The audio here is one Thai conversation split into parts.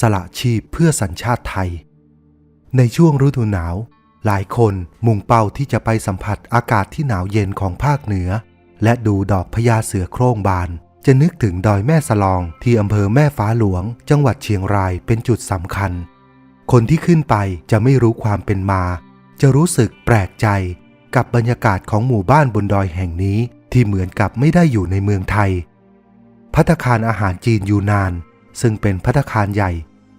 สละชีพเพื่อสัญชาติไทย ในช่วงฤดูหนาว หลายคนมุ่งเป้าที่จะไปสัมผัสอากาศที่หนาวเย็นของภาคเหนือ และดูดอกพญาเสือโคร่งบาน จะนึกถึงดอยแม่สลองที่อำเภอแม่ฟ้าหลวง จังหวัดเชียงรายเป็นจุดสำคัญ คนที่ขึ้นไปจะไม่รู้ความเป็นมา จะรู้สึกแปลกใจกับบรรยากาศของหมู่บ้านบนดอยแห่งนี้ที่เหมือนกับไม่ได้อยู่ในเมืองไทยพัตตาคารอาหารจีนยูนาน ซึ่งเป็นพัตคารใหญ่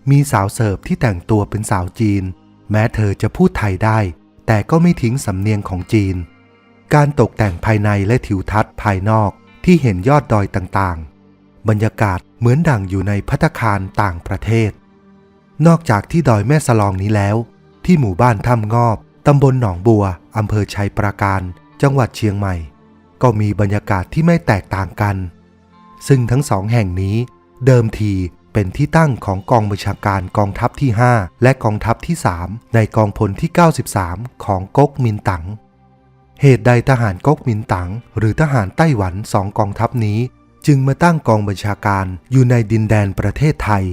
มีสาวเสิร์ฟที่แต่งตัวเป็นสาวจีน แม้เธอจะพูดไทยได้ แต่ก็ไม่ทิ้งสำเนียงของจีน การตกแต่งภายในและทิวทัศน์ภายนอกที่เห็นยอดดอยต่างๆ บรรยากาศเหมือนดั่งอยู่ในพัตคารต่างประเทศ นอกจากที่ดอยแม่สลองนี้แล้ว ที่หมู่บ้านถ้ำงอบตำบลหนองบัวอำเภอชัยปราการ จังหวัดเชียงใหม่ ก็มีบรรยากาศที่ไม่แตกต่างกัน ซึ่งทั้งสองแห่งนี้ เดิมทีเป็นที่ตั้งของกองบัญชาการกองทัพที่ 5 และกองทัพที่ 3 ในกองพลที่ 93 ของก๊กมินตั๋ง เหตุใดทหารก๊กมินตั๋งหรือทหารไต้หวันสองกองทัพนี้ จึงมาตั้งกองบัญชาการอยู่ในดินแดนประเทศไทย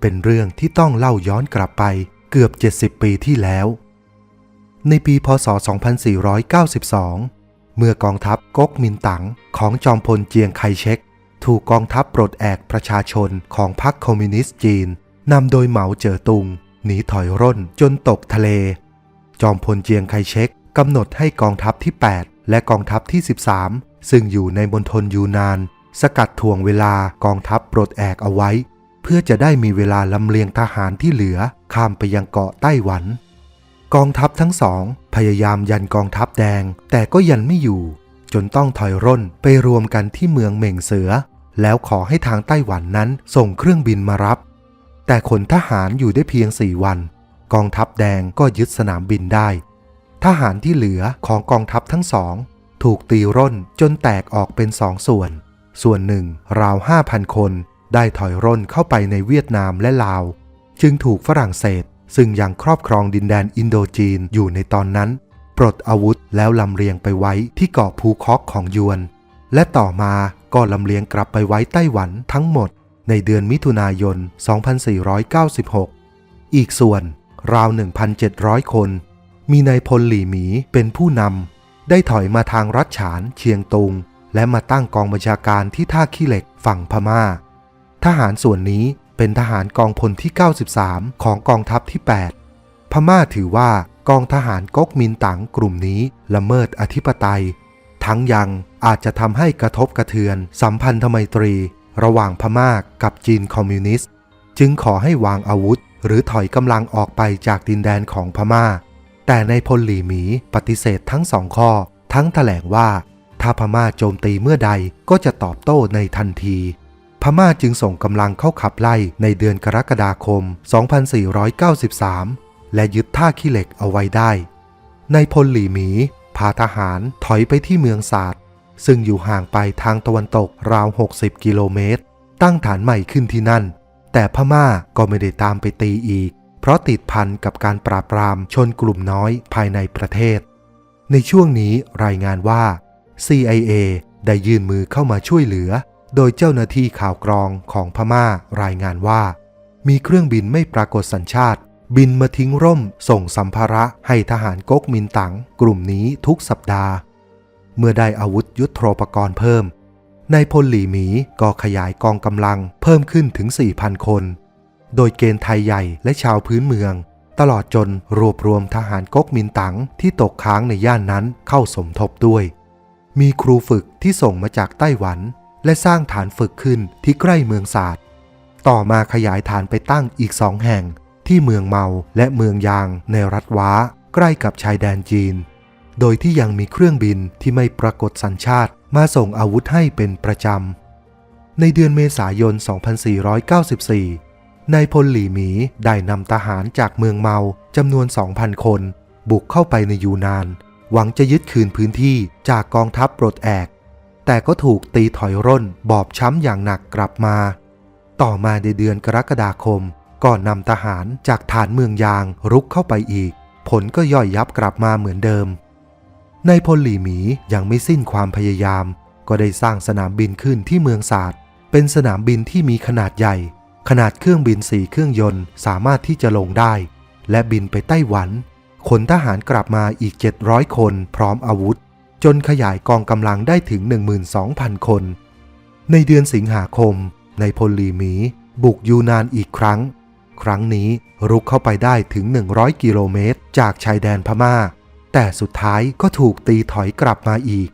เป็นเรื่องที่ต้องเล่าย้อนกลับไปเกือบ 70 ปีที่แล้ว ในปีพศ 2492 เมื่อกองทัพก๊กมินตั๋งของจอมพลเจียงไคเชก ถูกกองทัพปลดแอกประชาชนของพรรคคอมมิวนิสต์จีนนำโดยเหมาเจ๋อตุง หนีถอยร่นจนตกทะเล จอมพลเจียงไคเชกกำหนดให้กองทัพที่ 8 และกองทัพที่ 13 ซึ่งอยู่ในมณฑลยูนาน สกัดทวงเวลากองทัพปลดแอกเอาไว้ เพื่อจะได้มีเวลาลำเลียงทหารที่เหลือข้ามไปยังเกาะไต้หวัน กองทัพทั้งสอง พยายามยันกองทัพแดงแต่ก็ยันไม่อยู่ จนต้องถอยร่นไปรวมกันที่เมืองเหม่งเสือ แล้วขอให้ทางไต้หวันนั้นส่งเครื่องบินมารับ แต่ขนทหารอยู่ได้เพียงสี่วัน กองทัพแดงก็ยึดสนามบินได้ ทหารที่เหลือของกองทัพทั้งสอง ถูกตีร่นจนแตกออกเป็นสองส่วน ส่วนหนึ่งราวห้าพันคนได้ถอยร่นเข้าไปในเวียดนามและลาว จึงถูกฝรั่งเศสซึ่งยังครอบครองดินแดนอินโดจีนอยู่ในตอนนั้น ปลดอาวุธแล้วลำเลียงไปไว้ที่เกาะภูคอกของยวน และต่อมาก็ลำเลียงกลับไปไว้ไต้หวันทั้งหมด ในเดือนมิถุนายน 2496 อีกส่วนราว 1,700 คน มีนายพลหลี่หมีเป็นผู้นำได้ถอยมาทางรัชฉานเชียงตุง และมาตั้งกองบัญชาการที่ท่าขี้เหล็กฝั่งพมา่า ทหารส่วนนี้เป็นทหารกองพลที่ 93 ของกองทัพที่ 8 พม่าถือว่ากองทหารก๊กมินตั๋งกลุ่มนี้ละเมิดอธิปไตย ทั้งยังอาจจะทำให้กระทบกระเทือน สัมพันธไมตรี ระหว่างพม่ากับจีนคอมมิวนิสต์ จึงขอให้วางอาวุธ หรือถอยกำลังออกไปจากดินแดนของพม่า แต่ในพลหลีหมีปฏิเสธทั้งสองข้อ ทั้งแถลงว่า ถ้าพม่าโจมตีเมื่อใดก็จะตอบโต้ในทันทีพม่าจึงส่งกำลังเข้าขับไล่ในเดือนกรกฎาคม 2493 และยึดท่าขี้เหล็กเอาไว้ได้ ในพลหลีหมีพาทหารถอยไปที่เมืองศาสตร์ ซึ่งอยู่ห่างไปทางตะวันตกราว 60 กิโลเมตร ตั้งฐานใหม่ขึ้นที่นั่น แต่พม่าก็ไม่ได้ตามไปตีอีก เพราะติดพันกับการปราบปรามชนกลุ่มน้อยภายในประเทศ ในช่วงนี้รายงานว่า CIA ได้ยื่นมือเข้ามาช่วยเหลือ โดยเจ้าหน้าที่ข่าวกรองของพม่ารายงานว่า มีเครื่องบินไม่ปรากฏสัญชาติ บินมาทิ้งร่มส่งสัมภาระให้ทหารก๊กมินตั๋งกลุ่มนี้ทุกสัปดาห์ เมื่อได้อาวุธยุทโธปกรณ์เพิ่มนายพลหลีหมีก็ขยายกองกำลังเพิ่มขึ้นถึง 4,000 คน โดยเกณฑ์ไทยใหญ่และชาวพื้นเมือง ตลอดจนรวบรวมทหารก๊กมินตั๋งที่ตกค้างในย่านนั้นเข้าสมทบด้วย มีครูฝึกที่ส่งมาจากไต้หวัน และสร้างฐานฝึกขึ้นที่ใกล้เมืองศาสตร์ ต่อมาขยายฐานไปตั้งอีกสองแห่ง ที่เมืองเมาและเมืองยางในรัฐว้า ใกล้กับชายแดนจีน โดยที่ยังมีเครื่องบินที่ไม่ปรากฏสัญชาติมาส่งอาวุธให้เป็นประจำ ในเดือนเมษายน 2494 นายพลหลี่หมีได้นำทหารจากเมืองเมาจำนวน 2,000 คน บุกเข้าไปในยูนาน หวังจะยึดคืนพื้นที่จากกองทัพปลดแอก แต่ก็ถูกตีถอยร่นบอบช้ำอย่างหนักกลับมา ต่อมาในเดือนกรกฎาคม ก็นำทหารจากฐานเมืองยางรุกเข้าไปอีก ผลก็ย่อยยับกลับมาเหมือนเดิมในายพลหลีหมียังไม่สิ้นความพยายาม ก็ได้สร้างสนามบินขึ้นที่เมืองศาสตร์ เป็นสนามบินที่มีขนาดใหญ่ ขนาดเครื่องบินสี่เครื่องยนต์สามารถที่จะลงได้ และบินไปไต้หวันขนทหารกลับมาอีก 700 คนพร้อมอาวุธ จนขยายกองกำลังได้ถึง 12,000 คน ในเดือนสิงหาคมในายพลหลีหมีบุกยูนานอีกครั้ง ครั้งนี้รุกเข้าไปได้ถึง 100 กิโลเมตร จากชายแดนพม่า แต่สุดท้ายก็ถูกตีถอยกลับมาอีก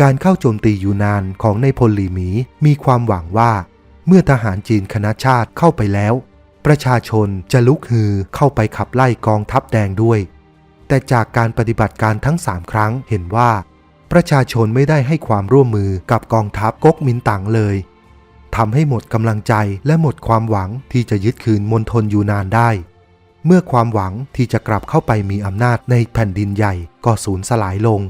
การเข้าโจมตียูนานของในพลหลีหมีมีความหวังว่า เมื่อทหารจีนคณะชาติเข้าไปแล้ว ประชาชนจะลุกฮือเข้าไปขับไล่กองทัพแดงด้วย แต่จากการปฏิบัติการทั้งสามครั้งเห็นว่า ประชาชนไม่ได้ให้ความร่วมมือกับกองทัพก๊กมินตั๋งเลย ทำให้หมดกำลังใจและหมดความหวังที่จะยึดคืนมณฑลยูนานได้ เมื่อความหวังที่จะกลับเข้าไปมีอำนาจในแผ่นดินใหญ่ก็สูญสลายลง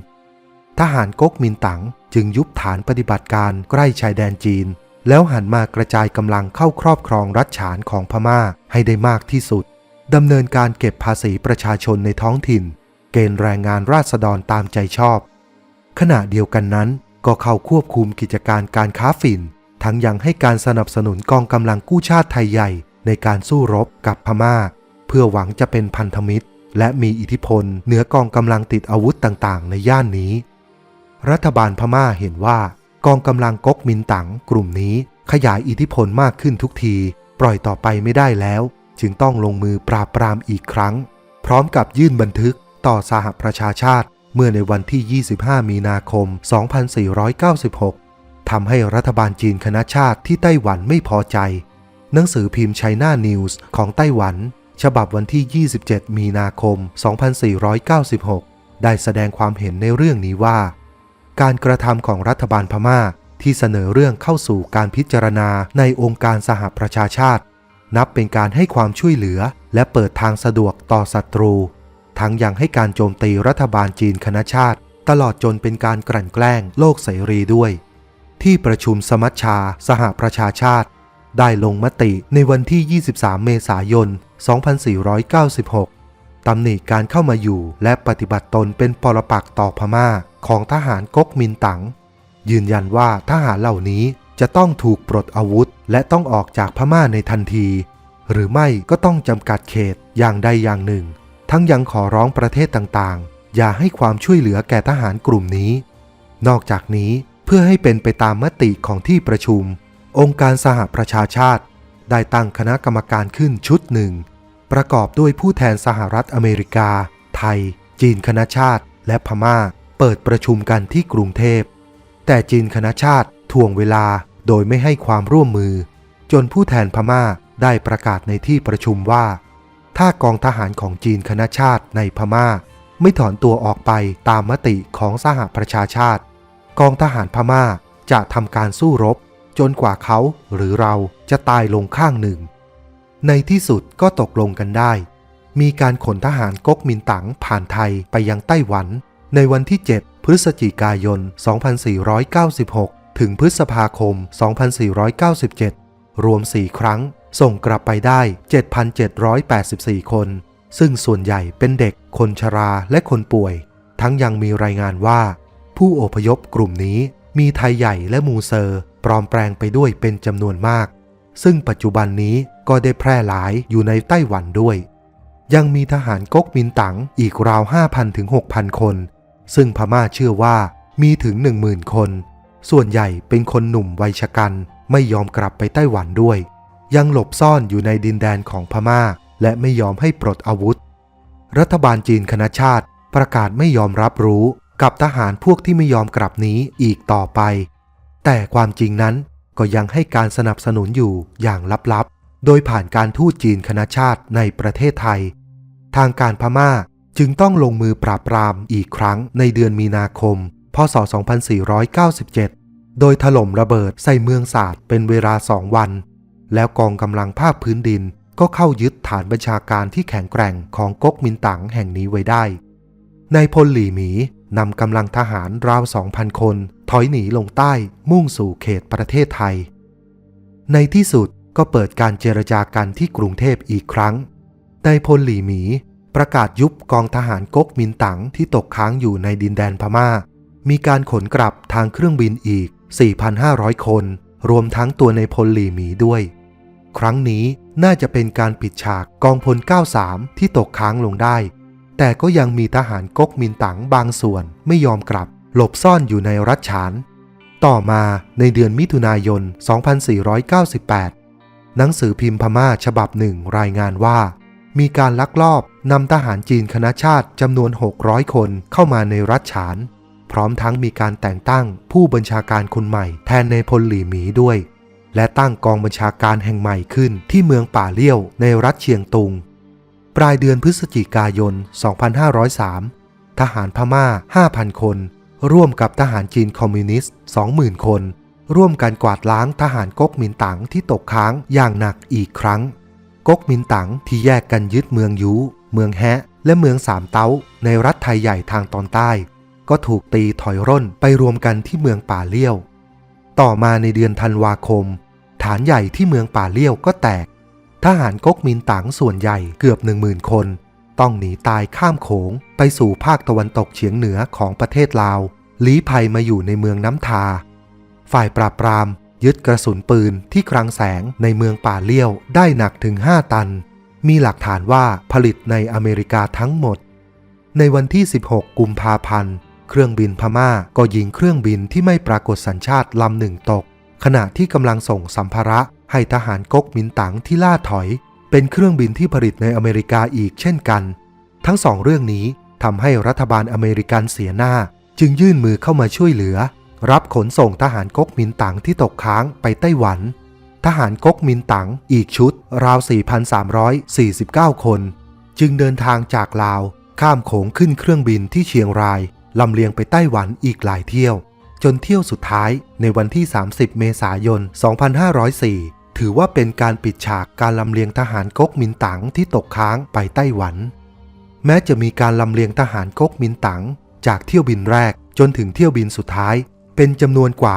ทหารก๊กมินตั๋งจึงยุบฐานปฏิบัติการใกล้ชายแดนจีน แล้วหันมากระจายกำลังเข้าครอบครองรัฐฉานของพม่าให้ได้มากที่สุดดำเนินการเก็บภาษีประชาชนในท้องถิ่น เกณฑ์แรงงานราษฎรตามใจชอบ ขณะเดียวกันนั้นก็เข้าควบคุมกิจการการค้าฝิ่น ทั้งยังให้การสนับสนุนกองกำลังกู้ชาติไทยใหญ่ในการสู้รบกับพม่า เพื่อหวังจะเป็นพันธมิตร และมีอิทธิพลเหนือกองกำลังติดอาวุธต่างๆ ในย่านนี้ รัฐบาลพม่าเห็นว่า กองกำลังก๊กมินตั๋งกลุ่มนี้ขยายอิทธิพลมากขึ้นทุกที ปล่อยต่อไปไม่ได้แล้ว จึงต้องลงมือปราบปรามอีกครั้ง พร้อมกับยื่นบันทึกต่อสหประชาชาติ เมื่อในวันที่ 25 มีนาคม 2496 ทำให้รัฐบาลจีนคณะชาติที่ไต้หวันไม่พอใจ หนังสือพิมพ์ไชน่านิวส์ของไต้หวัน ฉบับวันที่ 27 มีนาคม 2496 ได้แสดงความเห็นในเรื่องนี้ว่า การกระทำของรัฐบาลพม่าที่เสนอเรื่องเข้าสู่การพิจารณาในองค์การสหประชาชาติ นับเป็นการให้ความช่วยเหลือ และเปิดทางสะดวกต่อศัตรู ทั้งยังให้การโจมตีรัฐบาลจีนคณะชาติ ตลอดจนเป็นการกลั่นแกล้งโลกเสรีด้วย ที่ประชุมสมัชชาสหประชาชาติ ได้ลงมติในวันที่ 23 เมษายน 2496 ตำหนิการเข้ามาอยู่และปฏิบัติตนเป็นปรปักษ์ต่อพม่าของทหารก๊กมินตั๋งยืนยันว่าทหารเหล่านี้จะต้องถูกปลดอาวุธ และต้องออกจากพม่าในทันที หรือไม่ก็ต้องจำกัดเขตอย่างใดอย่างหนึ่ง ทั้งยังขอร้องประเทศต่างๆ อย่าให้ความช่วยเหลือแก่ทหารกลุ่มนี้ นอกจากนี้ เพื่อให้เป็นไปตามมติของที่ประชุม องค์การสหประชาชาติ ได้ตั้งคณะกรรมการขึ้นชุดหนึ่ง ประกอบด้วยผู้แทนสหรัฐอเมริกา ไทย จีนคณะชาติ และพม่า เปิดประชุมกันที่กรุงเทพ แต่จีนคณะชาติทวงเวลาโดยไม่ให้ความร่วมมือ จนผู้แทนพม่าได้ประกาศในที่ประชุมว่า ถ้ากองทหารของจีนคณะชาติในพม่า ไม่ถอนตัวออกไปตามมติของสหประชาชาติ กองทหารพม่าจะทำการสู้รบ จนกว่าเขาหรือเราจะตายลงข้างหนึ่ง ในที่สุดก็ตกลงกันได้ มีการขนทหารก๊กมินตั๋งผ่านไทยไปยังไต้หวัน ในวันที่ 7 พฤศจิกายน 2496 ถึงพฤษภาคม 2497 รวม 4 ครั้ง ส่งกลับไปได้ 7,784 คน ซึ่งส่วนใหญ่เป็นเด็กคนชราและคนป่วย ทั้งยังมีรายงานว่า ผู้อพยพกลุ่มนี้มีไทยใหญ่และมูเซอร์ ปลอมแปลงไปด้วยเป็นจำนวนมาก ซึ่งปัจจุบันนี้ก็ได้แพร่หลายอยู่ในไต้หวันด้วย ยังมีทหารก๊กมินตั๋งอีกราว 5,000ถึง6,000 คน ซึ่งพม่าเชื่อว่ามีถึง 10,000 คน ส่วนใหญ่เป็นคนหนุ่มวัยชะกัน ไม่ยอมกลับไปไต้หวันด้วย ยังหลบซ่อนอยู่ในดินแดนของพม่า และไม่ยอมให้ปลดอาวุธ รัฐบาลจีนคณะชาติประกาศไม่ยอมรับรู้ กับทหารพวกที่ไม่ยอมกลับนี้อีกต่อไป แต่ความจริงนั้นก็ยังให้การสนับสนุนอยู่อย่างลับๆ โดยผ่านการทูตจีนคณะชาติในประเทศไทย ทางการพม่าจึงต้องลงมือปราบปรามอีกครั้งในเดือนมีนาคม พศ 2497 โดยถล่มระเบิดใส่เมืองศาสตร์เป็นเวลาสองวัน แล้วกองกำลังภาคพื้นดินก็เข้ายึดฐานบัญชาการที่แข็งแกร่งของก๊กมินตั๋งแห่งนี้ไว้ได้ นายพลหลี่หมีนำกำลังทหารราว 2,000 คน ถอยหนีลงใต้มุ่งสู่เขตประเทศไทย ในที่สุดก็เปิดการเจรจากันที่กรุงเทพอีกครั้งนายพลหลี่หมีประกาศยุบกองทหารก๊กมินตั๋งที่ตกค้างอยู่ในดินแดนพม่า มีการขนกลับทางเครื่องบินอีก 4,500 คน รวมทั้งตัวในพลหลี่หมีด้วย ครั้งนี้น่าจะเป็นการปิดฉากกองพล 93 ที่ตกค้างลงได้ แต่ก็ยังมีทหารก๊กมินตั๋งบางส่วนไม่ยอมกลับ หลบซ่อนอยู่ในรัฐฉาน ต่อมาในเดือนมิถุนายน 2498 หนังสือพิมพ์พม่าฉบับหนึ่งรายงานว่า มีการลักลอบนำทหารจีนคณะชาติจำนวน 600 คนเข้ามาในรัฐฉาน พร้อมทั้งมีการแต่งตั้งผู้บัญชาการคนใหม่แทนในพลหลี่หมีด้วย และตั้งกองบัญชาการแห่งใหม่ขึ้นที่เมืองป่าเลี้ยวในรัฐเชียงตุง ปลายเดือนพฤศจิกายน 2503 ทหารพม่า 5,000 คน ร่วมกับทหารจีนคอมมิวนิสต์ 20,000 คน ร่วมกันกวาดล้างทหารก๊กมินตั๋งที่ตกค้างอย่างหนักอีกครั้ง ก๊กมินตั๋งที่แยกกันยึดเมืองยู เมืองแฮะ และเมืองสามเต้า ในรัฐไทยใหญ่ทางตอนใต้ ก็ถูกตีถอยร่นไปรวมกันที่เมืองป่าเลี้ยว ต่อมาในเดือนธันวาคม ฐานใหญ่ที่เมืองป่าเลี้ยวก็แตก ทหารก๊กมินตั๋งส่วนใหญ่เกือบหนึ่งหมื่นคน ต้องหนีตายข้ามโขงไปสู่ภาคตะวันตกเฉียงเหนือของประเทศลาวลี้ภัยมาอยู่ในเมืองน้ำทา ฝ่ายปราบปราม ยึดกระสุนปืนที่คลังแสงในเมืองป่าเลี้ยวได้หนักถึง 5 ตัน มีหลักฐานว่าผลิตในอเมริกาทั้งหมด ในวันที่ 16 กุมภาพันธ์ เครื่องบินพม่าก็ยิงเครื่องบินที่ไม่ปรากฏสัญชาติลำหนึ่งตก ขณะที่กำลังส่งสัมภาระ ให้ทหารก๊กมินตั๋งที่ล่าถอย เป็นเครื่องบินที่ผลิตในอเมริกาอีกเช่นกัน ทั้งสองเรื่องนี้ทำให้รัฐบาลอเมริกันเสียหน้า จึงยื่นมือเข้ามาช่วยเหลือ รับขนส่งทหารก๊กมินตั๋งที่ตกค้างไปไต้หวัน ทหารก๊กมินตั๋งอีกชุด ราว 4,349 คน จึงเดินทางจากลาว ข้ามโขงขึ้นเครื่องบินที่เชียงรายลำเลียงไปไต้หวันอีกหลายเที่ยว จนเที่ยวสุดท้ายในวันที่ 30 เมษายน 2504 ถือว่าเป็นการปิดฉากการลำเลียงทหารก๊กมินตั๋งที่ตกค้างไปไต้หวัน แม้จะมีการลำเลียงทหารก๊กมินตั๋งจากเที่ยวบินแรกจนถึงเที่ยวบินสุดท้าย เป็นจำนวนกว่า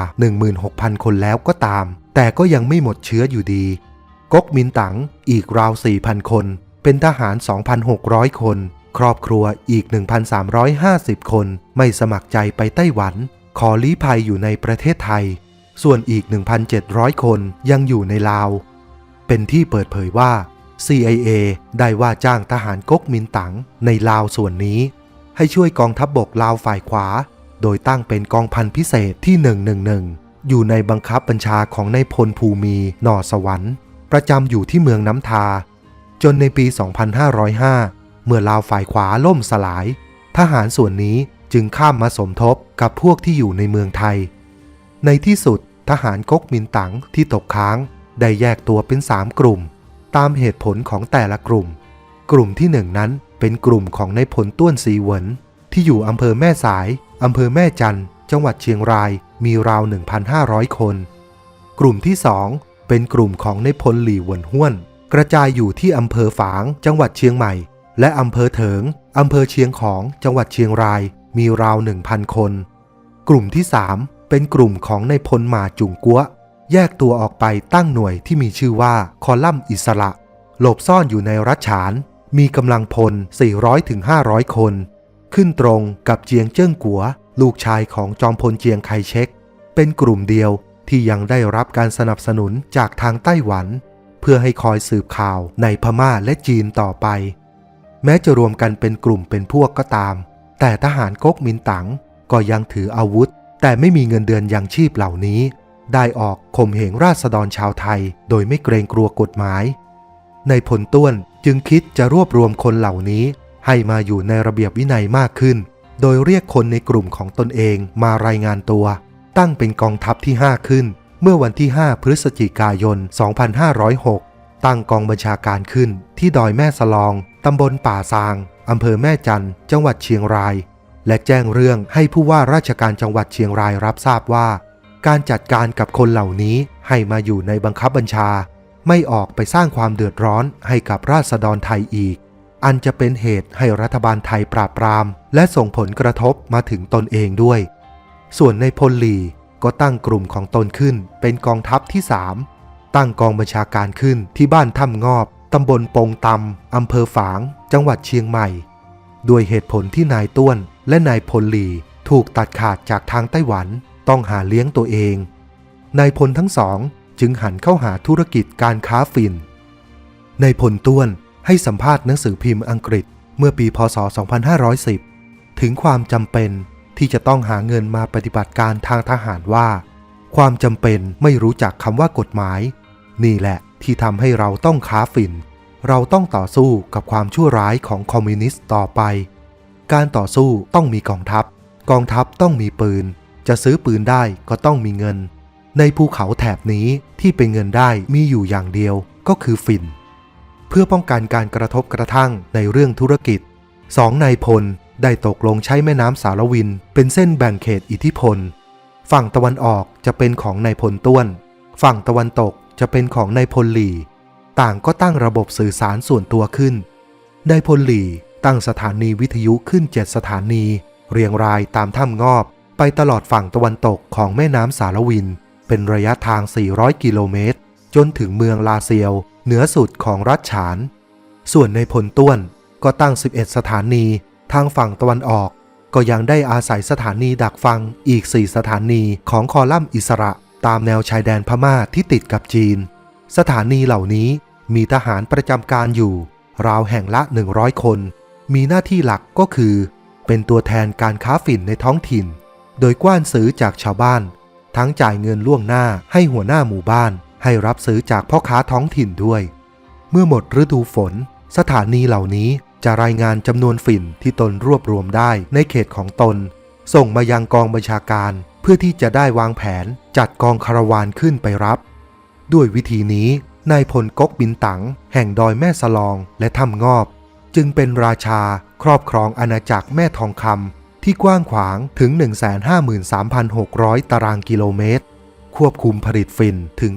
16,000 คนแล้วก็ตาม แต่ก็ยังไม่หมดเชื้ออยู่ดี ก๊กมินตั๋งอีกราว 4,000 คน เป็นทหาร 2,600 คน ครอบครัวอีก 1,350 คน ไม่สมัครใจไปไต้หวัน ขอลี้ภัยอยู่ในประเทศไทย ส่วนอีก 1,700 คนยังอยู่ในลาว เป็นที่เปิดเผยว่า CIA ได้ว่าจ้างทหารก๊กมินตั๋งในลาวส่วนนี้ ให้ช่วยกองทัพบบกลาวฝ่ายขวา โดยตั้งเป็นกองพันพิเศษที่ 111 อยู่ในบังคับบัญชาของนายพลภูมีนอสวรรค์ประจำอยู่ที่เมืองน้ำทา จนในปี 2505 เมื่อลาวฝ่ายขวาล่มสลาย ทหารส่วนนี้จึงข้ามมาสมทบกับพวกที่อยู่ในเมืองไทย ในที่สุดทหารก๊กมินตั๋งที่ตกค้าง ได้แยกตัวเป็น3กลุ่ม ตามเหตุผลของแต่ละกลุ่ม กลุ่มที่หนึ่งนั้นเป็นกลุ่มของนายพลต้วนสีเหวินที่อยู่อำเภอแม่สายอำเภอแม่จันจังหวัดเชียงรายมีราว 1,500 คน กลุ่มที่สองเป็นกลุ่มของนายพลหลี่หวนห้วน กระจายอยู่ที่อำเภอฝาง จังหวัดเชียงใหม่ และอำเภอเถิงอำเภอเชียงของจังหวัดเชียงรายมีราว 1,000 คน กลุ่มที่3 เป็นกลุ่มของในพลหมาจุงกัวแยกตัวออกไปตั้งหน่วยที่มีชื่อว่าคอลัมน์อิสระ หลบซ่อนอยู่ในรัฐฉาน มีกำลังพล 400-500 คน ขึ้นตรงกับเจียงเจิ้งกัว ลูกชายของจอมพลเจียงไคเชกเป็นกลุ่มเดียวที่ยังได้รับการสนับสนุนจากทางไต้หวัน เพื่อให้คอยสืบข่าวในพม่าและจีนต่อไป แม้จะรวมกันเป็นกลุ่มเป็นพวกก็ตาม แต่ทหารก๊กมินตั๋งก็ยังถืออาวุธ แต่ไม่มีเงินเดือนยังชีพเหล่านี้ ได้ออกข่มเหงราษฎรชาวไทย โดยไม่เกรงกลัวกฎหมาย ในพลต้วนจึงคิดจะรวบรวมคนเหล่านี้ ให้มาอยู่ในระเบียบวินัยมากขึ้น โดยเรียกคนในกลุ่มของตนเองมารายงานตัว ตั้งเป็นกองทัพที่ 5 ขึ้น เมื่อวันที่ 5 พฤศจิกายน 2506 ตั้งกองบัญชาการขึ้นที่ดอยแม่สลองตำบลป่าซางอำเภอแม่จัน จังหวัดเชียงราย และแจ้งเรื่องให้ผู้ว่าราชการจังหวัดเชียงรายรับทราบว่า การจัดการกับคนเหล่านี้ให้มาอยู่ในบังคับบัญชา ไม่ออกไปสร้างความเดือดร้อนให้กับราษฎรไทยอีก อันจะเป็นเหตุให้รัฐบาลไทยปราบปราม และส่งผลกระทบมาถึงตนเองด้วย ส่วนในพลลีก็ตั้งกลุ่มของตนขึ้นเป็นกองทัพที่3ตั้งกองบัญชาการขึ้นที่บ้านถ้ำงอบ ตำบลปงตำอำเภอฝาง จังหวัดเชียงใหม่ ด้วยเหตุผลที่นายต้วน และนายพลลีถูกตัดขาดจากทางไต้หวันต้องหาเลี้ยงตัวเอง นายพลทั้งสองจึงหันเข้าหาธุรกิจการค้าฝิ่นนายพลต้วนให้สัมภาษณ์หนังสือพิมพ์อังกฤษเมื่อปีพศ 2510 ถึงความจำเป็นที่จะต้องหาเงินมาปฏิบัติการทางทหารว่า ความจำเป็นไม่รู้จักคำว่ากฎหมาย นี่แหละที่ทำให้เราต้องค้าฝิ่น เราต้องต่อสู้กับความชั่วร้ายของคอมมิวนิสต์ต่อไป การต่อสู้ต้องมีกองทัพ กองทัพต้องมีปืน จะซื้อปืนได้ก็ต้องมีเงิน ในภูเขาแถบนี้ที่เป็นเงินได้มีอยู่อย่างเดียวก็คือฝิ่น เพื่อป้องกันการกระทบกระทั่งในเรื่องธุรกิจสองนายพลได้ตกลงใช้แม่น้ำสารวิน เป็นเส้นแบ่งเขตอิทธิพล ฝั่งตะวันออกจะเป็นของนายพลต้วน ฝั่งตะวันตกจะเป็นของนายพลหลีต่างก็ตั้งระบบสื่อสารส่วนตัวขึ้นนายพลหลี ตั้งสถานีวิทยุขึ้นเจ็ดสถานี เรียงรายตามถ้ำงอบ ไปตลอดฝั่งตะวันตกของแม่น้ำสารวิน เป็นระยะทาง 400 กิโลเมตร จนถึงเมืองลาเซียว เหนือสุดของรัฐฉาน ส่วนในพลต้วนก็ตั้ง 11 สถานี ทางฝั่งตะวันออก ก็ยังได้อาศัยสถานีดักฟังอีก 4 สถานีของคอลัมน์อิสระ ตามแนวชายแดนพม่าที่ติดกับจีน สถานีเหล่านี้มีทหารประจำการอยู่ ราวแห่งละ 100 คน มีหน้าที่หลักก็คือ เป็นตัวแทนการค้าฝิ่นในท้องถิ่น โดยกว้านซื้อจากชาวบ้าน ทั้งจ่ายเงินล่วงหน้าให้หัวหน้าหมู่บ้าน ให้รับซื้อจากพ่อค้าท้องถิ่นด้วย เมื่อหมดฤดูฝน สถานีเหล่านี้จะรายงานจำนวนฝิ่นที่ตนรวบรวมได้ในเขตของตน ส่งมายังกองบัญชาการเพื่อที่จะได้วางแผนจัดกองคาราวานขึ้นไปรับ ด้วยวิธีนี้นายพลก๊กบินตังแห่งดอยแม่สลองและถ้ำงอบ จึงเป็นราชาครอบครองอาณาจักรแม่ทองคำที่กว้างขวางถึง 153,600 ตารางกิโลเมตร ควบคุมผลิตฝิ่นถึง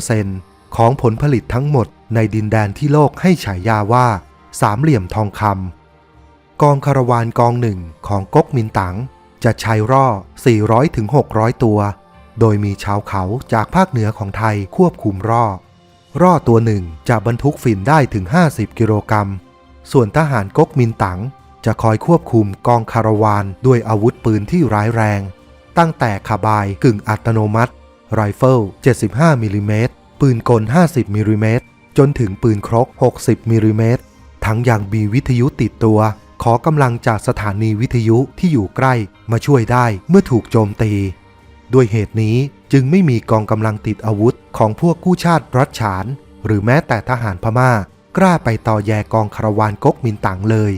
95%ของผลผลิตทั้งหมดในดินแดนที่โลกให้ฉายาว่า สามเหลี่ยมทองคำกองคาราวานกองหนึ่งของก๊กมินตั๋งจะใช้ร่อ 400-600 ตัว โดยมีชาวเขาจากภาคเหนือของไทยควบคุมร่อ ร่อตัวหนึ่งจะบรรทุกฝิ่นได้ถึง 50 กิโลกรัม ส่วนทหารก๊กมินตั๋งจะคอยควบคุมกองคาราวานด้วยอาวุธปืนที่ร้ายแรง ตั้งแต่คาบายกึ่งอัตโนมัติไรเฟิล 75มิลลิเมตรปืนกล 50มิลลิเมตรจนถึงปืนครก 60มิลลิเมตรทั้งยังมีวิทยุติดตัว ขอกำลังจากสถานีวิทยุที่อยู่ใกล้มาช่วยได้เมื่อถูกโจมตี ด้วยเหตุนี้จึงไม่มีกองกำลังติดอาวุธของพวกกู้ชาติรัฐฉาน หรือแม้แต่ทหารพม่า กล้าไปต่อแยกองคารวานก๊กมินตั๋งเลย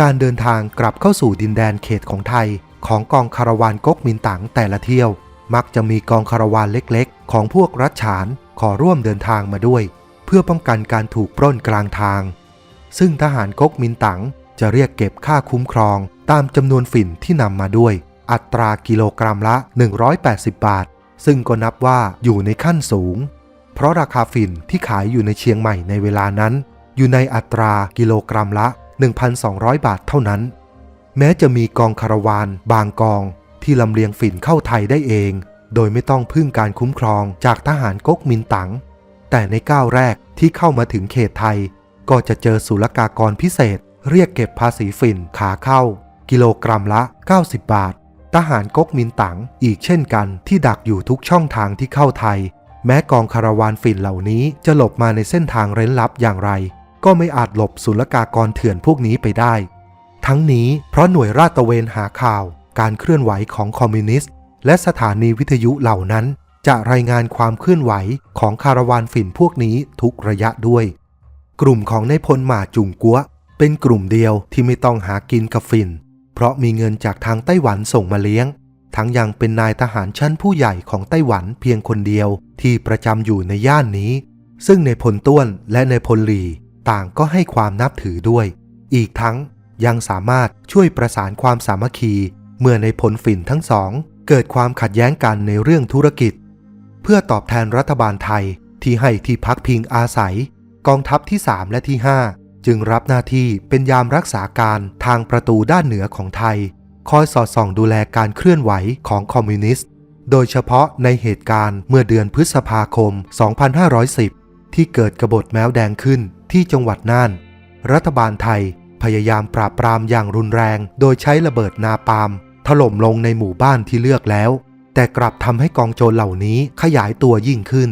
การเดินทางกลับเข้าสู่ดินแดนเขตของไทย ของกองคารวานก๊กมินตั๋งแต่ละเที่ยว มักจะมีกองคารวานเล็กๆ ของพวกรัฐฉานขอร่วมเดินทางมาด้วย เพื่อป้องกันการถูกปล้นกลางทาง ซึ่งทหารก๊กมินตั๋งจะเรียกเก็บค่าคุ้มครอง ตามจำนวนฝิ่นที่นำมาด้วย อัตรากิโลกรัมละ 180 บาท ซึ่งก็นับว่าอยู่ในขั้นสูง เพราะราคาฝิ่นที่ขายอยู่ในเชียงใหม่ในเวลานั้น อยู่ในอัตรากิโลกรัมละ 1,200 บาทเท่านั้น แม้จะมีกองคาราวานบางกอง ที่ลำเลียงฝิ่นเข้าไทยได้เอง โดยไม่ต้องพึ่งการคุ้มครองจากทหารก๊กมินตั๋งแต่ในก้าวแรกที่เข้ามาถึงเขตไทย ก็จะเจอศุลกากรพิเศษ เรียกเก็บภาษีฝิ่นขาเข้า กิโลกรัมละ 90 บาท ทหารก๊กมินตั๋งอีกเช่นกันที่ดักอยู่ทุกช่องทางที่เข้าไทย แม้กองคาราวานฝิ่นเหล่านี้จะหลบมาในเส้นทางเร้นลับอย่างไร ก็ไม่อาจหลบศุลกากรเถื่อนพวกนี้ไปได้ ทั้งนี้เพราะหน่วยราดตะเวนหาข่าว การเคลื่อนไหวของคอมมิวนิสต์ และสถานีวิทยุเหล่านั้น จะรายงานความเคลื่อนไหวของคาราวานฝิ่นพวกนี้ทุกระยะด้วย กลุ่มของนายพลหมาจุงกัวเป็นกลุ่มเดียวที่ไม่ต้องหากินกับฝิ่น เพราะมีเงินจากทางไต้หวันส่งมาเลี้ยง ทั้งยังเป็นนายทหารชั้นผู้ใหญ่ของไต้หวันเพียงคนเดียวที่ประจำอยู่ในย่านนี้ ซึ่งในพลต้วนและในพลหลีต่างก็ให้ความนับถือด้วย อีกทั้งยังสามารถช่วยประสานความสามัคคี เมื่อในพลฝิ่นทั้งสอง เกิดความขัดแย้งกันในเรื่องธุรกิจ เพื่อตอบแทนรัฐบาลไทยที่ให้ที่พักพิงอาศัย กองทัพที่ 3 และที่ 5 จึงรับหน้าที่เป็นยามรักษาการทางประตูด้านเหนือของไทย คอยสอดส่องดูแลการเคลื่อนไหวของคอมมิวนิสต์ โดยเฉพาะในเหตุการณ์เมื่อเดือนพฤษภาคม 2510 ที่เกิดกบฏแมวแดงขึ้นที่จังหวัดน่าน รัฐบาลไทยพยายามปราบปรามอย่างรุนแรง โดยใช้ระเบิดนาปาล์มถล่มลงในหมู่บ้านที่เลือกแล้ว แต่กลับทำให้กองโจรเหล่านี้ขยายตัวยิ่งขึ้น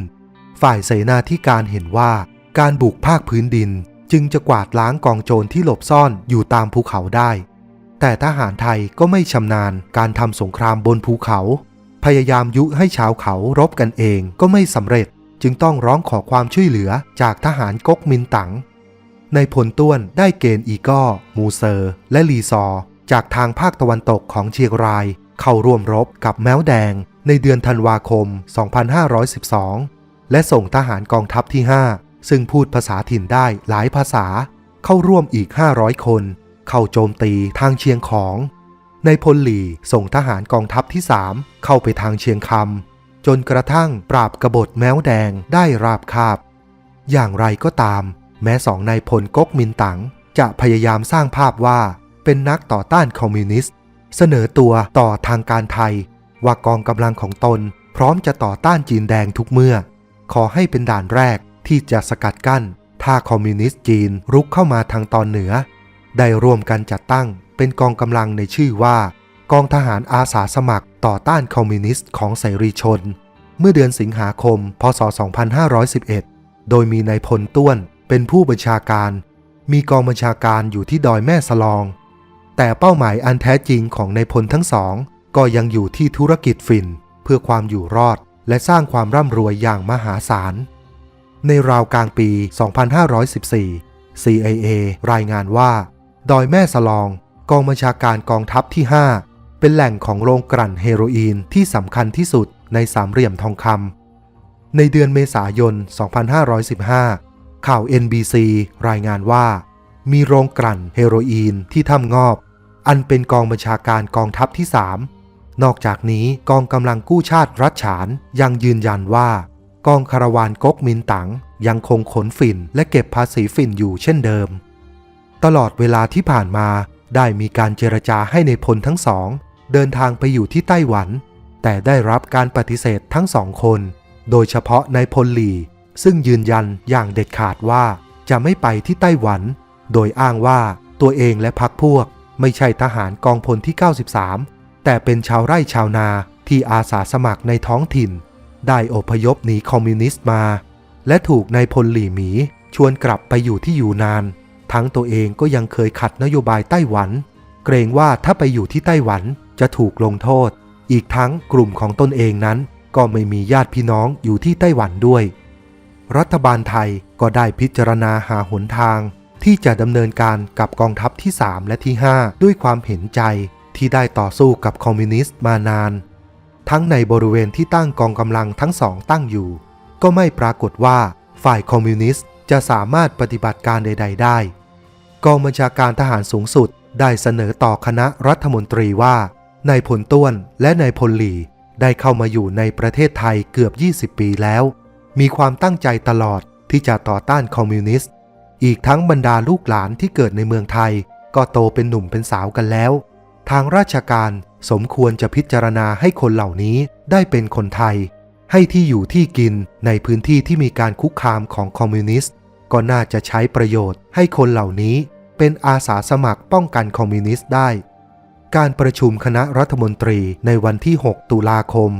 ฝ่ายเสนาธิการเห็นว่า การบุกภาคพื้นดิน จึงจะกวาดล้างกองโจรที่หลบซ่อนอยู่ตามภูเขาได้ แต่ทหารไทยก็ไม่ชำนาญการทำสงครามบนภูเขา พยายามยุให้ชาวเขารบกันเองก็ไม่สำเร็จ จึงต้องร้องขอความช่วยเหลือจากทหารก๊กมินตั๋งในพลต้วนได้เกณฑ์อีก้อ มูเซอร์ และลีซอ จากทางภาคตะวันตกของเชียงราย เข้าร่วมรบกับแม้วแดง ในเดือนธันวาคม 2512 และส่งทหารกองทัพที่ 5 ซึ่งพูดภาษาถิ่นได้หลายภาษา เข้าร่วมอีก 500 คน เข้าโจมตีทางเชียงของในพลหลีส่งทหารกองทัพที่3เข้าไปทางเชียงคำจนกระทั่งปราบกบฏแม้วแดงได้ราบคาบ อย่างไรก็ตาม แม้สองนายพลก๊กมินตั๋งจะพยายามสร้างภาพว่าเป็นนักต่อต้านคอมมิวนิสต์ เสนอตัวต่อทางการไทย ว่ากองกำลังของตน พร้อมจะต่อต้านจีนแดงทุกเมื่อ ขอให้เป็นด่านแรกที่จะสกัดกั้น ถ้าคอมมิวนิสต์จีนรุกเข้ามาทางตอนเหนือ ได้ร่วมกันจัดตั้งเป็นกองกำลังในชื่อว่า กองทหารอาสาสมัครต่อต้านคอมมิวนิสต์ของเสรีชน เมื่อเดือนสิงหาคม พศ 2511 โดยมีนายพลต้วนเป็นผู้บัญชาการ มีกองบัญชาการอยู่ที่ดอยแม่สลอง แต่เป้าหมายอันแท้จริงของนายพลทั้งสอง ก็ยังอยู่ที่ธุรกิจฝิ่น เพื่อความอยู่รอดและสร้างความร่ำรวยอย่างมหาศาล ในราวกลางปี 2514 CIA รายงานว่า ดอยแม่สลอง กองบัญชาการกองทัพที่ 5 เป็นแหล่งของโรงกลั่นเฮโรอีนที่สำคัญที่สุดในสามเหลี่ยมทองคำในเดือนเมษายน 2515 ข่าว NBC รายงานว่า มีโรงกลั่นเฮโรอีนที่ถ้ำงอบ อันเป็นกองบัญชาการกองทัพที่ 3 นอกจากนี้กองกำลังกู้ชาติรัชฉานยังยืนยันว่า กองคาราวานก๊กมินตังยังคงขนฝิ่นและเก็บภาษีฝิ่นอยู่เช่นเดิม ตลอดเวลาที่ผ่านมาได้มีการเจรจาให้ในพลทั้งสอง เดินทางไปอยู่ที่ไต้หวัน แต่ได้รับการปฏิเสธทั้งสองคน โดยเฉพาะนายพลหลีซึ่งยืนยันอย่างเด็ดขาดว่าจะไม่ไปที่ไต้หวัน โดยอ้างว่าตัวเองและพรรคพวก ไม่ใช่ทหารกองพลที่ 93 แต่เป็นชาวไร่ชาวนาที่อาสาสมัครในท้องถิ่น ได้อพยพหนีคอมมิวนิสต์มา และถูกนายพลหลี่หมีชวนกลับไปอยู่ที่อยู่นาน ทั้งตัวเองก็ยังเคยขัดนโยบายไต้หวัน เกรงว่าถ้าไปอยู่ที่ไต้หวันจะถูกลงโทษ อีกทั้งกลุ่มของตนเองนั้น ก็ไม่มีญาติพี่น้องอยู่ที่ไต้หวันด้วย รัฐบาลไทยก็ได้พิจารณาหาหนทาง ที่จะดำเนินการกับกองทัพที่ 3 และที่ 5 ด้วยความเห็นใจที่ได้ต่อสู้กับคอมมิวนิสต์มานาน ทั้งในบริเวณที่ตั้งกองกำลังทั้งสองตั้งอยู่ ก็ไม่ปรากฏว่าฝ่ายคอมมิวนิสต์ จะสามารถปฏิบัติการใด ๆ ได้ กองบัญชาการทหารสูงสุดได้เสนอต่อคณะรัฐมนตรีว่านายพลต้วนและนายพลหลีได้เข้ามาอยู่ในประเทศไทยเกือบ 20 ปีแล้ว มีความตั้งใจตลอดที่จะต่อต้านคอมมิวนิสต์ อีกทั้งบรรดาลูกหลานที่เกิดในเมืองไทย ก็โตเป็นหนุ่มเป็นสาวกันแล้ว ทางราชการสมควรจะพิจารณาให้คนเหล่านี้ได้เป็นคนไทย ให้ที่อยู่ที่กินในพื้นที่ที่มีการคุกคามของคอมมิวนิสต์ ก็น่าจะใช้ประโยชน์ให้คนเหล่านี้เป็นอาสาสมัครป้องกันคอมมิวนิสต์ได้ การประชุมคณะรัฐมนตรีในวันที่ 6 ตุลาคม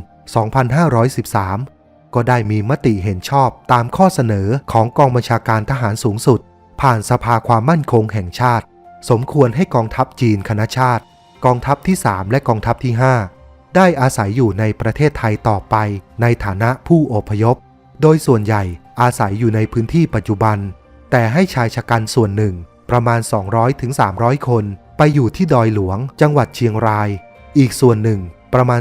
2513 ก็ได้มีมติเห็นชอบตามข้อเสนอของกองบัญชาการทหารสูงสุด ผ่านสภาความมั่นคงแห่งชาติ สมควรให้กองทัพจีนคณะชาติ กองทัพที่ 3 และกองทัพที่ 5 ได้อาศัยอยู่ในประเทศไทยต่อไปในฐานะผู้อพยพ โดยส่วนใหญ่ อาศัยอยู่ในพื้นที่ปัจจุบัน แต่ให้ชายชะกันส่วนหนึ่งประมาณ 200-300 คน ไปอยู่ที่ดอยหลวง จังหวัดเชียงราย อีกส่วนหนึ่งประมาณ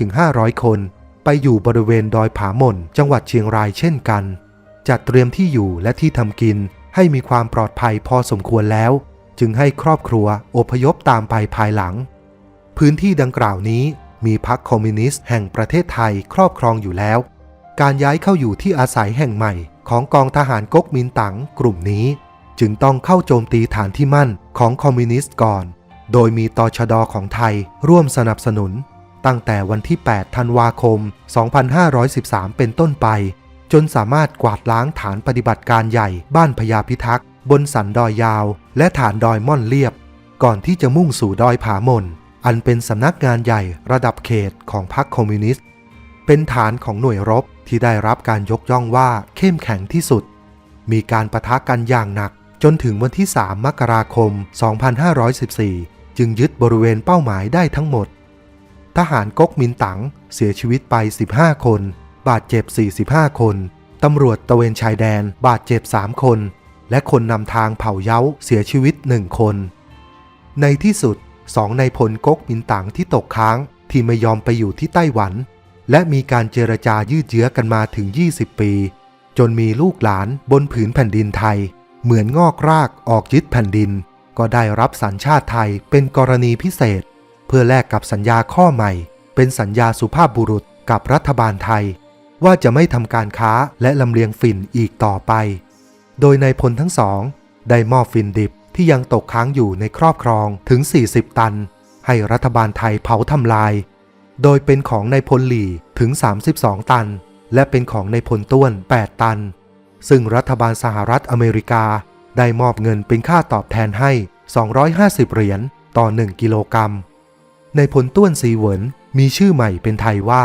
300-500 คน ไปอยู่บริเวณดอยผาหม่น จังหวัดเชียงรายเช่นกัน จัดเตรียมที่อยู่และที่ทำกินให้มีความปลอดภัยพอสมควรแล้ว จึงให้ครอบครัวอพยพตามไปภายหลัง พื้นที่ดังกล่าวนี้มีพรรคคอมมิวนิสต์แห่งประเทศไทยครอบครองอยู่แล้ว การย้ายเข้าอยู่ที่อาศัยแห่งใหม่ ของกองทหารก๊กมินตั๋งกลุ่มนี้ จึงต้องเข้าโจมตีฐานที่มั่นของคอมมิวนิสต์ก่อน โดยมีตชดของไทยร่วมสนับสนุน ตั้งแต่วันที่ 8 ธันวาคม 2513 เป็นต้นไป จนสามารถกวาดล้างฐานปฏิบัติการใหญ่บ้านพญาพิทักษ์บนสันดอยยาว และฐานดอยม่อนเรียบ ก่อนที่จะมุ่งสู่ดอยผามนอันเป็นสำนักงานใหญ่ระดับเขตของพรรคคอมมิวนิสต์ เป็นฐานของหน่วยรบ ที่ได้รับการยกย่องว่าเข้มแข็งที่สุด มีการประทะกันอย่างหนักจนถึงวันที่ 3 มกราคม 2514 จึงยึดบริเวณเป้าหมายได้ทั้งหมด ทหารก๊กมินตั๋งเสียชีวิตไป 15 คน บาดเจ็บ 45 คน ตำรวจตะเวนชายแดนบาดเจ็บ 3 คน และคนนำทางเผ่าเย้าเสียชีวิต 1 คน ในที่สุดสองในพลก๊กมินตั๋งที่ตกค้างที่ไม่ยอมไปอยู่ที่ไต้หวัน และมีการเจรจายืดเยื้อกันมาถึง 20 ปี จนมีลูกหลานบนผืนแผ่นดินไทย เหมือนงอกรากออกยึดแผ่นดิน ก็ได้รับสัญชาติไทยเป็นกรณีพิเศษ เพื่อแลกกับสัญญาข้อใหม่ เป็นสัญญาสุภาพบุรุษกับรัฐบาลไทย ว่าจะไม่ทำการค้าและลำเลียงฝิ่นอีกต่อไป โดยในพลทั้งสอง ได้มอบฝิ่นดิบที่ยังตกค้างอยู่ในครอบครองถึง 40 ตัน ให้รัฐบาลไทยเผาทำลาย โดยเป็นของในพลหลีถึง 32 ตัน และเป็นของในพลต้วน 8 ตัน ซึ่งรัฐบาลสหรัฐอเมริกา ได้มอบเงินเป็นค่าตอบแทนให้ 250 เหรียญต่อ 1 กิโลกรัม ในพลต้วนซีเหวินมีชื่อใหม่เป็นไทยว่า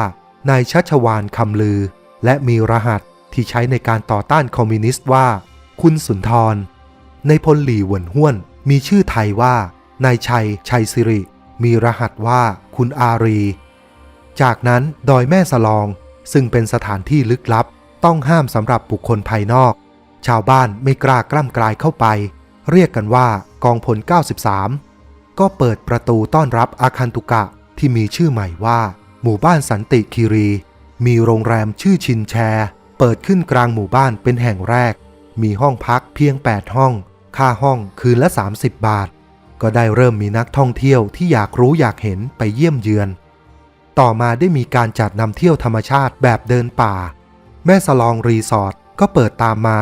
นายชัชวานคำลือ และมีรหัสที่ใช้ในการต่อต้านคอมมิวนิสต์ว่า คุณสุนทร ในพลหลีเหวินห้วน มีชื่อไทยว่านายชัยชัยสิริ มีรหัสว่าคุณอารี จากนั้นดอยแม่สลอง ซึ่งเป็นสถานที่ลึกลับ ต้องห้ามสำหรับบุคคลภายนอก ชาวบ้านไม่กล้ากล้ำกลายเข้าไป เรียกกันว่ากองพล 93 ก็เปิดประตูต้อนรับอาคันตุกะที่มีชื่อใหม่ว่า หมู่บ้านสันติคีรี มีโรงแรมชื่อชินแชร์เปิดขึ้นกลางหมู่บ้านเป็นแห่งแรก มีห้องพักเพียง 8 ห้อง ค่าห้องคืนละ 30 บาท ก็ได้เริ่มมีนักท่องเที่ยวที่อยากรู้อยากเห็นไปเยี่ยมเยือน ต่อมาได้มีการจัดนำเที่ยวธรรมชาติแบบเดินป่า แม่สลองรีสอร์ทก็เปิดตามมา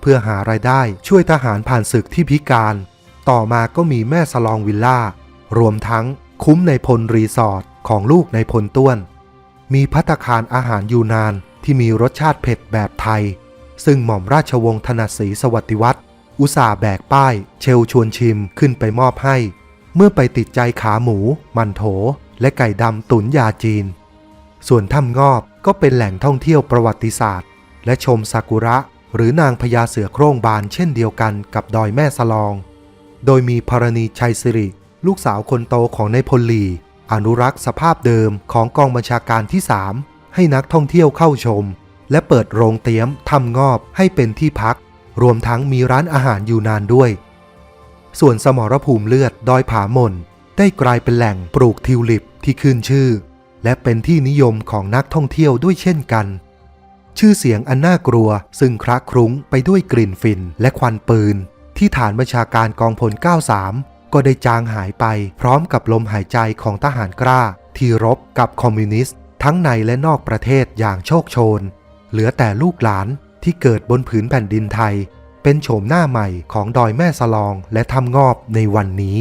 เพื่อหารายได้ช่วยทหารผ่านศึกที่พิการ ต่อมาก็มีแม่สลองวิลล่า รวมทั้งคุ้มในพลรีสอร์ทของลูกในพลต้วน มีพัตคารอาหารยูนานที่มีรสชาติเผ็ดแบบไทย ซึ่งหม่อมราชวงศ์ธนศรีสวัสดิวัตรอุตส่าห์แบกป้าย เชลชวนชิมขึ้นไปมอบให้ เมื่อไปติดใจขาหมู มันโถ และไก่ดำตุ๋นยาจีน ส่วนถ้ำงอบก็เป็นแหล่งท่องเที่ยวประวัติศาสตร์ และชมซากุระหรือนางพญาเสือโคร่งบานเช่นเดียวกันกับดอยแม่สลอง โดยมีพรณีชัยสิริ ลูกสาวคนโตของนายพลลี อนุรักษ์สภาพเดิมของกองบัญชาการที่ 3 ให้นักท่องเที่ยวเข้าชม และเปิดโรงเตี๊ยมทำงอบให้เป็นที่พัก รวมทั้งมีร้านอาหารอยู่นานด้วย ส่วนสมรภูมิเลือดดอยผาหม่น ได้กลายเป็นแหล่งปลูกทิวลิปที่ขึ้นชื่อ และเป็นที่นิยมของนักท่องเที่ยวด้วยเช่นกัน ชื่อเสียงอันน่ากลัวซึ่งคระคลุ้งไปด้วยกลิ่นฝิ่นและควันปืน ที่ฐานบัญชาการกองพล 93 ก็ได้จางหายไปพร้อมกับลมหายใจของทหารกล้า ที่รบกับคอมมิวนิสต์ทั้งในและนอกประเทศอย่างโชคโชน เหลือแต่ลูกหลานที่เกิดบนผืนแผ่นดินไทย เป็นโฉมหน้าใหม่ของดอยแม่สลองและทำงอบในวันนี้